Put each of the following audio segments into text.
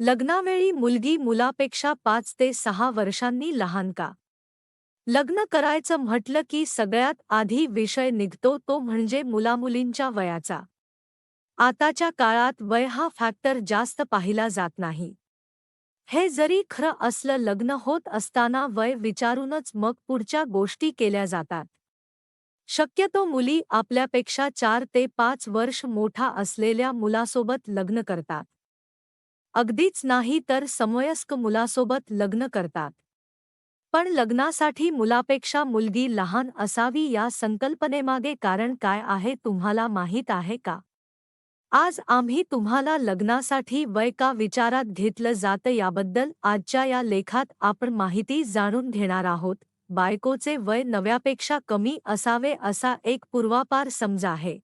लग्नावेळी मुलगी मुलापेक्षा पाच ते सहा वर्षांनी लहान का? लग्न करायचं म्हटलं की सगळ्यात आधी विषय निघतो तो म्हणजे मुलामुलींच्या वयाचा. आताच्या काळात वय हा फॅक्टर जास्त पाहिला जात नाही. हे जरी खरं असलं लग्न होत असताना वय विचारूनच मग पुढच्या गोष्टी केल्या जातात. शक्यतो मुली आपल्यापेक्षा चार ते पाच वर्ष मोठा असलेल्या मुलासोबत लग्न करतात. अगदीच नाही तर समवयस्क मुलासोबत लग्न करतात. पण लग्नासाठी मुलापेक्षा मुलगी लहान असावी या संकल्पनेमागे कारण काय आहे तुम्हाला माहीत आहे का? आज आम्ही तुम्हाला लग्नासाठी वय का विचारात घेतलं जातं याबद्दल आजच्या या लेखात आपण माहिती जाणून घेणार आहोत. बायकोचे वय नव्यापेक्षा कमी असावे असा एक पूर्वापार समज आहे.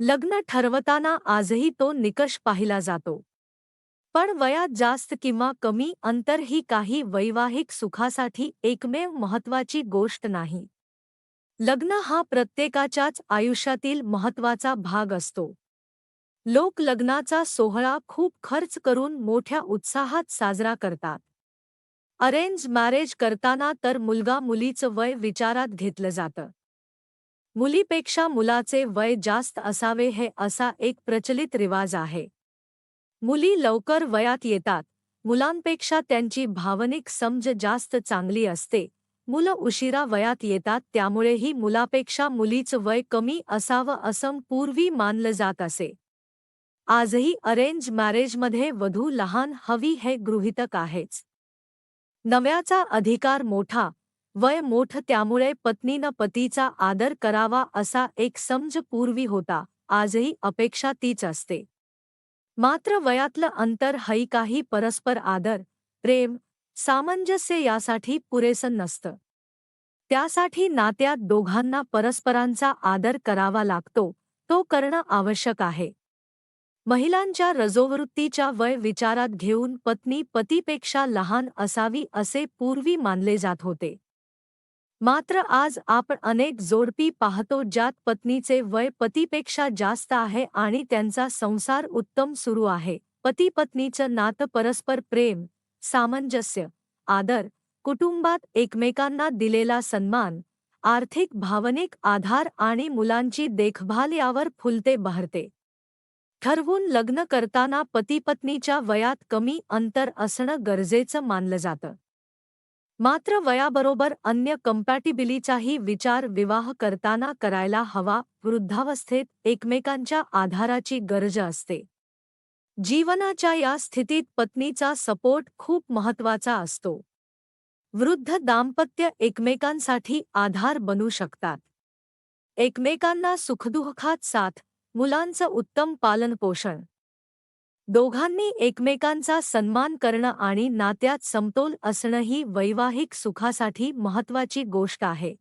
लग्न ठरवताना आजही तो निकष पाहिला जातो. पण वयात जास्त किंवा कमी अंतर ही काही वैवाहिक सुखासाठी एकमेव महत्वाची गोष्ट नाही. लग्न हा प्रत्येकाच्याच आयुष्यातील महत्त्वाचा भाग असतो. लोक लग्नाचा सोहळा खूप खर्च करून मोठ्या उत्साहात साजरा करतात. अरेंज मॅरेज करताना तर मुलगा मुलीचं वय विचारात घेतलं जातं. मुलीपेक्षा मुलाचे वय जास्त असावे हे असा एक प्रचलित रिवाज आहे. मुली लवकर वयात येतात. मुलांपेक्षा त्यांची भावनिक समज जास्त चांगली असते. मुलं उशिरा वयात येतात त्यामुळेही मुलापेक्षा मुलीचं वय कमी असावं असं पूर्वी मानलं जात असे. आजही अरेंज मॅरेजमध्ये वधू लहान हवी हे गृहितक आहेच. नव्याचा अधिकार मोठा वय मोठ त्यामुळे पत्नीनं पतीचा आदर करावा असा एक समज पूर्वी होता आजही अपेक्षा तीच असते. मात्र वयातलं अंतर हई काही परस्पर आदर प्रेम सामंजस्य यासाठी पुरेसं नसतं. त्यासाठी नात्यात दोघांना परस्परांचा आदर करावा लागतो तो करणं आवश्यक आहे. महिलांच्या रजोवृत्तीच्या वय विचारात घेऊन पत्नी पतीपेक्षा लहान असावी असे पूर्वी मानले जात होते. मात्र आज आपण अनेक जोडपी पाहतो ज्यात पत्नीचे वय पतीपेक्षा जास्त आहे आणि त्यांचा संसार उत्तम सुरू आहे. पती पत्नीचं नातं परस्पर प्रेम सामंजस्य आदर कुटुंबात एकमेकांना दिलेला सन्मान आर्थिक भावनिक आधार आणि मुलांची देखभाल यावर फुलते बहरते. ठरवून लग्न करताना पतीपत्नीच्या वयात कमी अंतर असणं गरजेचं मानलं जातं. मात्र वयाबरोबर अन्य कंपॅटिबिलीचाही विचार विवाह करताना करायला हवा वृद्धावस्थेत एकमेकांच्या आधाराची गरज असते. जीवनाच्या या स्थितीत पत्नीचा सपोर्ट खूप महत्त्वाचा असतो. वृद्ध दाम्पत्य एकमेकांसाठी आधार बनू शकतात. एकमेकांना सुखदुःखात साथ मुलांचं उत्तम पालनपोषण दोघांनी एकमेकांचा सन्मान करणं आणि नात्यात समतोल असणं ही वैवाहिक सुखासाठी महत्वाची गोष्ट आहे.